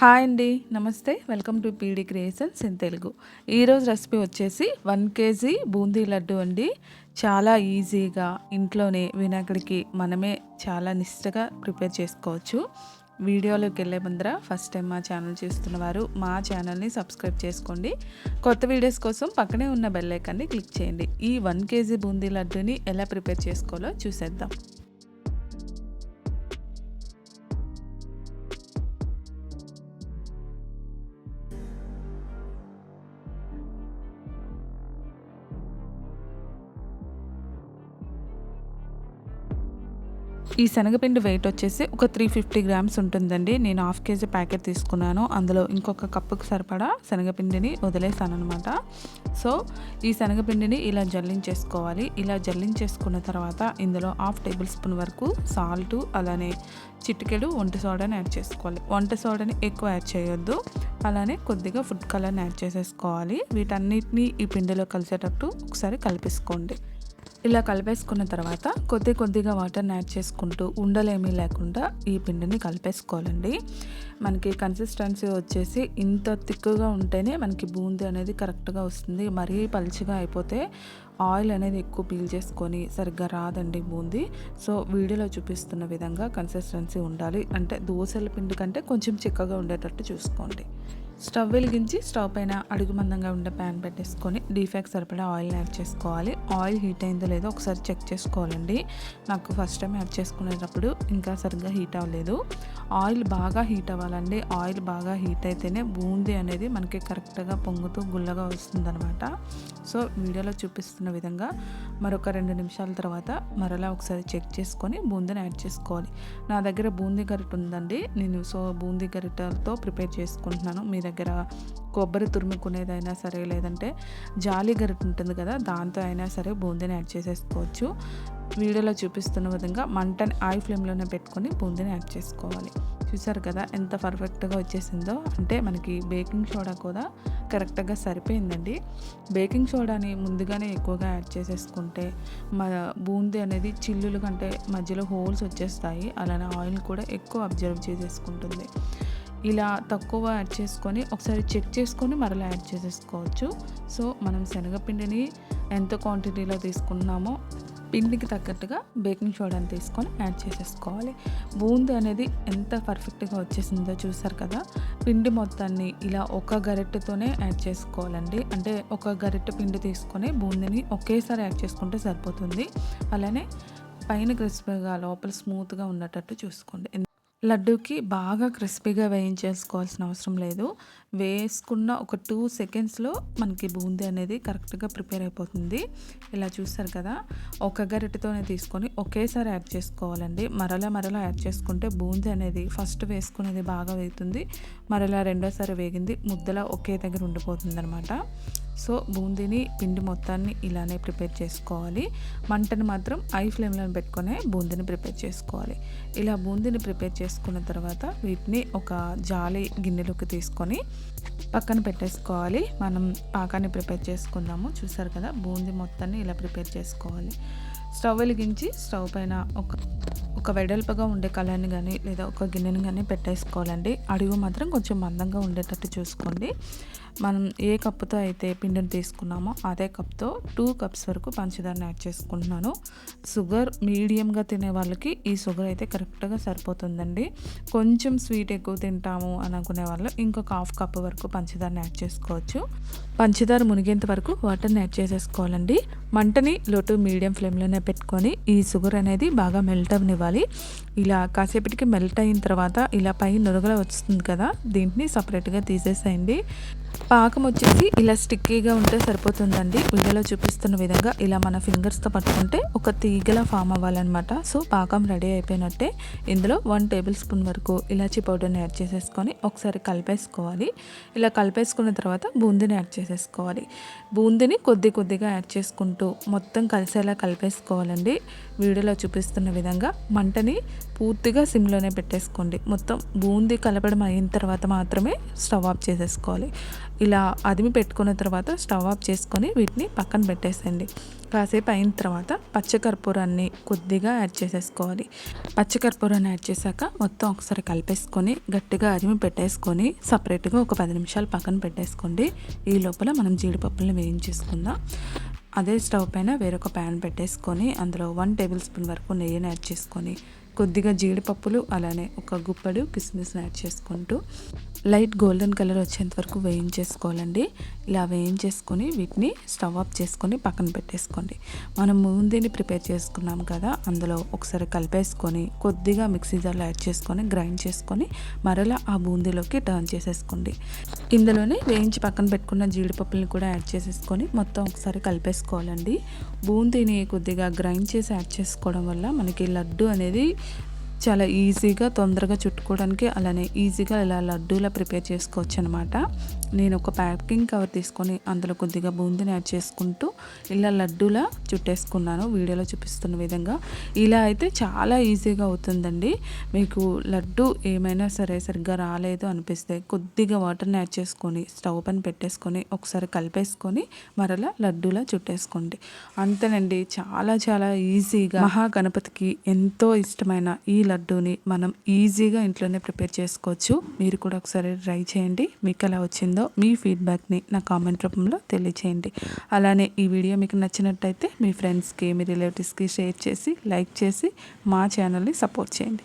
Hi అండి నమస్తే. Welcome to PD creations in Telugu. ఈరోజు రెసిపీ వచ్చేసి వన్ కేజీ బూందీ లడ్డు అండి. చాలా ఈజీగా ఇంట్లోనే వినాయకుడికి మనమే చాలా నిష్టగా ప్రిపేర్ చేసుకోవచ్చు. వీడియోలోకి వెళ్ళే ముందర ఫస్ట్ టైం మా ఛానల్ చూస్తున్న వారు మా ఛానల్ని సబ్స్క్రైబ్ చేసుకోండి. కొత్త వీడియోస్ కోసం పక్కనే ఉన్న బెల్ ఐకాన్ని క్లిక్ చేయండి. ఈ వన్ కేజీ బూందీ లడ్డుని ఎలా ప్రిపేర్ చేసుకోవాలో చూసేద్దాం. ఈ శనగపిండి వెయిట్ వచ్చేసి ఒక త్రీ ఫిఫ్టీ గ్రామ్స్ ఉంటుందండి. నేను హాఫ్ కేజీ ప్యాకెట్ తీసుకున్నాను. అందులో ఇంకొక కప్పుకు సరిపడా శనగపిండిని వదిలేసాను అనమాట సో ఈ శనగపిండిని ఇలా జల్లించేసుకోవాలి. ఇలా జల్లించేసుకున్న తర్వాత ఇందులో హాఫ్ టేబుల్ స్పూన్ వరకు సాల్ట్ అలానే చిటికెడు వంట సోడాని యాడ్ చేసుకోవాలి. వంట సోడాని ఎక్కువ యాడ్ చేయొద్దు. అలానే కొద్దిగా ఫుడ్ కలర్ని యాడ్ చేసేసుకోవాలి. వీటన్నిటిని ఈ పిండిలో కలిసేటట్టు ఒకసారి కలిపేసుకోండి. ఇలా కలిపేసుకున్న తర్వాత కొద్ది కొద్దిగా వాటర్ని యాడ్ చేసుకుంటూ ఉండలేమీ లేకుండా ఈ పిండిని కలిపేసుకోవాలండి. మనకి కన్సిస్టెన్సీ వచ్చేసి ఇంత తిక్కుగా ఉంటేనే మనకి బూందీ అనేది కరెక్ట్గా వస్తుంది. మరీ పలుచగా అయిపోతే ఆయిల్ అనేది ఎక్కువ పీల్ చేసుకొని సరిగ్గా రాదండి బూందీ. సో వీడియోలో చూపిస్తున్న విధంగా కన్సిస్టెన్సీ ఉండాలి. అంటే దోశల పిండి కంటే కొంచెం చిక్కగా ఉండేటట్టు చూసుకోండి. స్టవ్ వెలిగించి స్టవ్ పైన అడుగు మందంగా ఉండే ప్యాన్ పెట్టేసుకొని డీఫాక్ట్ సరిపడా ఆయిల్ యాడ్ చేసుకోవాలి. ఆయిల్ హీట్ అయిందో లేదో ఒకసారి చెక్ చేసుకోవాలండి. నాకు ఫస్ట్ టైం యాడ్ చేసుకునేటప్పుడు ఇంకా సరిగ్గా హీట్ అవ్వలేదు. ఆయిల్ బాగా హీట్ అవ్వాలండి. ఆయిల్ బాగా హీట్ అయితేనే బూందీ అనేది మనకి కరెక్ట్గా పొంగుతూ గుల్లగా వస్తుందన్నమాట. సో వీడియోలో చూపిస్తున్న విధంగా మరొక రెండు నిమిషాల తర్వాత మరలా ఒకసారి చెక్ చేసుకొని బూందీని యాడ్ చేసుకోవాలి. నా దగ్గర బూందీ గరిట ఉందండి. నేను సో బూందీ గరిటతో ప్రిపేర్ చేసుకుంటున్నాను. మీ దగ్గర దగ్గర కొబ్బరి తురుముకునేదైనా సరే లేదంటే జాలి గరిట ఉంటుంది కదా దాంతో అయినా సరే బూందీని యాడ్ చేసేసుకోవచ్చు. వీడియోలో చూపిస్తున్న విధంగా మంటని ఐ ఫ్లేమ్లోనే పెట్టుకొని బూందీని యాడ్ చేసుకోవాలి. చూసారు కదా ఎంత పర్ఫెక్ట్గా వచ్చేసిందో? అంటే మనకి బేకింగ్ సోడా కూడా కరెక్ట్గా సరిపోయిందండి. బేకింగ్ సోడాని ముందుగానే ఎక్కువగా యాడ్ చేసేసుకుంటే మా బూందీ అనేది చిల్లులు కంటే మధ్యలో హోల్స్ వచ్చేస్తాయి. అలానే ఆయిల్ కూడా ఎక్కువ అబ్జర్వ్ చేసేసుకుంటుంది. ఇలా తక్కువ యాడ్ చేసుకొని ఒకసారి చెక్ చేసుకొని మరలా యాడ్ చేసేసుకోవచ్చు. సో మనం శనగపిండిని ఎంత క్వాంటిటీలో తీసుకున్నామో పిండికి తగ్గట్టుగా బేకింగ్ సోడాని తీసుకొని యాడ్ చేసేసుకోవాలి. బూందీ అనేది ఎంత పర్ఫెక్ట్గా వచ్చేసిందో చూసారు కదా? పిండి మొత్తాన్ని ఇలా ఒక గరిటెతోనే యాడ్ చేసుకోవాలండి. అంటే ఒక గరిటె పిండి తీసుకొని బూందీని ఒకేసారి యాడ్ చేసుకుంటే సరిపోతుంది. అలానే పైన క్రిస్పీగా లోపల స్మూత్గా ఉన్నట్టు చూసుకోండి. లడ్డూకి బాగా క్రిస్పీగా వేయించేసుకోవాల్సిన అవసరం లేదు. వేసుకున్న ఒక టూ సెకండ్స్లో మనకి బూందీ అనేది కరెక్ట్గా ప్రిపేర్ అయిపోతుంది. ఇలా చూస్తారు కదా ఒక గరిటతోనే తీసుకొని ఒకేసారి యాడ్ చేసుకోవాలండి. మరలా మరలా యాడ్ చేసుకుంటే బూందీ అనేది ఫస్ట్ వేసుకునేది బాగా వేగుతుంది. మరలా రెండోసారి వేగింది ముద్దలా ఒకే దగ్గర ఉండిపోతుంది అనమాట సో బూందీని పిండి మొత్తాన్ని ఇలానే ప్రిపేర్ చేసుకోవాలి. మంటను మాత్రం ఐ ఫ్లేమ్లో పెట్టుకొని బూందీని ప్రిపేర్ చేసుకోవాలి. ఇలా బూందీని ప్రిపేర్ చేసుకున్న తర్వాత వీటిని ఒక జాలి గిన్నెలోకి తీసుకొని పక్కన పెట్టేసుకోవాలి. మనం పాకాన్ని ప్రిపేర్ చేసుకుందాము. చూసారు కదా? బూందీ మొత్తాన్ని ఇలా ప్రిపేర్ చేసుకోవాలి. స్టవ్ వెలిగించి స్టవ్ పైన ఒక ఒక వెడల్పగా ఉండే కళాన్ని కానీ లేదా ఒక గిన్నెని కానీ పెట్టేసుకోవాలండి. అడుగు మాత్రం కొంచెం మందంగా ఉండేటట్టు చూసుకోండి. మనం ఏ కప్పుతో అయితే పిండిని తీసుకున్నామో అదే కప్తో టూ కప్స్ వరకు పంచదారని యాడ్ చేసుకుంటున్నాను. షుగర్ మీడియంగా తినే వాళ్ళకి ఈ షుగర్ అయితే కరెక్ట్గా సరిపోతుందండి. కొంచెం స్వీట్ ఎక్కువ తింటాము అని అనుకునే వాళ్ళు ఇంకొక హాఫ్ కప్ వరకు పంచదారని యాడ్ చేసుకోవచ్చు. పంచదార మునిగేంత వరకు వాటర్ని యాడ్ చేసేసుకోవాలండి. మంటని లోటు మీడియం ఫ్లేమ్లోనే పెట్టుకొని ఈ షుగర్ అనేది బాగా మెల్ట్ అవ్వనివ్వాలి. ఇలా కాసేపటికి మెల్ట్ అయిన తర్వాత ఇలా పై నురగల వస్తుంది కదా దీంట్ని సపరేట్గా తీసేసేయండి. పాకం వచ్చేసి ఇలా స్టిక్కీగా ఉంటే సరిపోతుందండి. వీడియోలో చూపిస్తున్న విధంగా ఇలా మన ఫింగర్స్తో పట్టుకుంటే ఒక తీగలా ఫామ్ అవ్వాలన్నమాట. సో పాకం రెడీ అయిపోయినట్టే ఇందులో వన్ టేబుల్ స్పూన్ వరకు ఇలాచీ పౌడర్ని యాడ్ చేసేసుకొని ఒకసారి కలిపేసుకోవాలి. ఇలా కలిపేసుకున్న తర్వాత బూందీని యాడ్ చేసేసుకోవాలి. బూందీని కొద్ది కొద్దిగా యాడ్ చేసుకుంటూ మొత్తం కలిసేలా కలిపేసుకోవాలండి. వీడియోలో చూపిస్తున్న విధంగా మంటని పూర్తిగా సిమ్లోనే పెట్టేసుకోండి. మొత్తం బూందీ కలపడం అయిన తర్వాత మాత్రమే స్టవ్ ఆఫ్ చేసేసుకోవాలి. ఇలా అదిమి పెట్టుకున్న తర్వాత స్టవ్ ఆఫ్ చేసుకొని వీటిని పక్కన పెట్టేసేయండి. కాసేపు అయిన తర్వాత పచ్చకర్పూరాన్ని కొద్దిగా యాడ్ చేసేసుకోవాలి. పచ్చకర్పూరాన్ని యాడ్ చేశాక మొత్తం ఒకసారి కలిపేసుకొని గట్టిగా అరిమి పెట్టేసుకొని సపరేట్గా ఒక పది నిమిషాలు పక్కన పెట్టేసుకోండి. ఈ లోపల మనం జీడిపప్పులను వేయించేసుకుందాం. అదే స్టవ్ పైన వేరొక ప్యాన్ పెట్టేసుకొని అందులో వన్ టేబుల్ స్పూన్ వరకు నెయ్యిని యాడ్ చేసుకొని కొద్దిగా జీడిపప్పులు అలానే ఒక గుప్పడు కిస్మిస్ని యాడ్ చేసుకుంటూ లైట్ గోల్డెన్ కలర్ వచ్చేంత వరకు వేయించేసుకోవాలండి. ఇలా వేయించేసుకొని వీటిని స్టవ్ ఆఫ్ చేసుకొని పక్కన పెట్టేసుకోండి. మనం ముందేని ప్రిపేర్ చేసుకున్నాం కదా అందులో ఒకసారి కలిపేసుకొని కొద్దిగా మిక్సీ జార్లో యాడ్ చేసుకొని గ్రైండ్ చేసుకొని మరలా ఆ బూందీలోకి టర్న్ చేసేసుకోండి. ఇందులోనే వేయించి పక్కన పెట్టుకున్న జీడిపప్పుల్ని కూడా యాడ్ చేసేసుకొని మొత్తం ఒకసారి కలిపేసుకోవాలండి. బూందీని కొద్దిగా గ్రైండ్ చేసి యాడ్ చేసుకోవడం వల్ల మనకి లడ్డు అనేది చాలా ఈజీగా తొందరగా చుట్టుకోవడానికి అలానే ఈజీగా ఇలా లడ్డూలా ప్రిపేర్ చేసుకోవచ్చు అనమాట నేను ఒక ప్యాకింగ్ కవర్ తీసుకొని అందులో కొద్దిగా బూందీని యాడ్ చేసుకుంటూ ఇలా లడ్డూలా చుట్టేసుకున్నాను. వీడియోలో చూపిస్తున్న విధంగా. ఇలా అయితే చాలా ఈజీగా అవుతుందండి. మీకు లడ్డు ఏమైనా సరే సరిగ్గా రాలేదు అనిపిస్తే కొద్దిగా వాటర్ని యాడ్ చేసుకొని స్టవ్ పైన పెట్టేసుకొని ఒకసారి కలిపేసుకొని మరలా లడ్డూలా చుట్టేసుకోండి. అంతేనండి చాలా చాలా ఈజీగా. మహాగణపతికి ఎంతో ఇష్టమైన ఈ లడ్డూని మనం ఈజీగా ఇంట్లోనే ప్రిపేర్ చేసుకోవచ్చు. మీరు కూడా ఒకసారి ట్రై చేయండి. మీకు ఎలా వచ్చిందో మీ ఫీడ్బ్యాక్ని నా కామెంట్ రూపంలో తెలియచేయండి. అలానే ఈ వీడియో మీకు నచ్చినట్టయితే మీ ఫ్రెండ్స్కి మీ రిలేటివ్స్కి షేర్ చేసి లైక్ చేసి మా ఛానల్ని సపోర్ట్ చేయండి.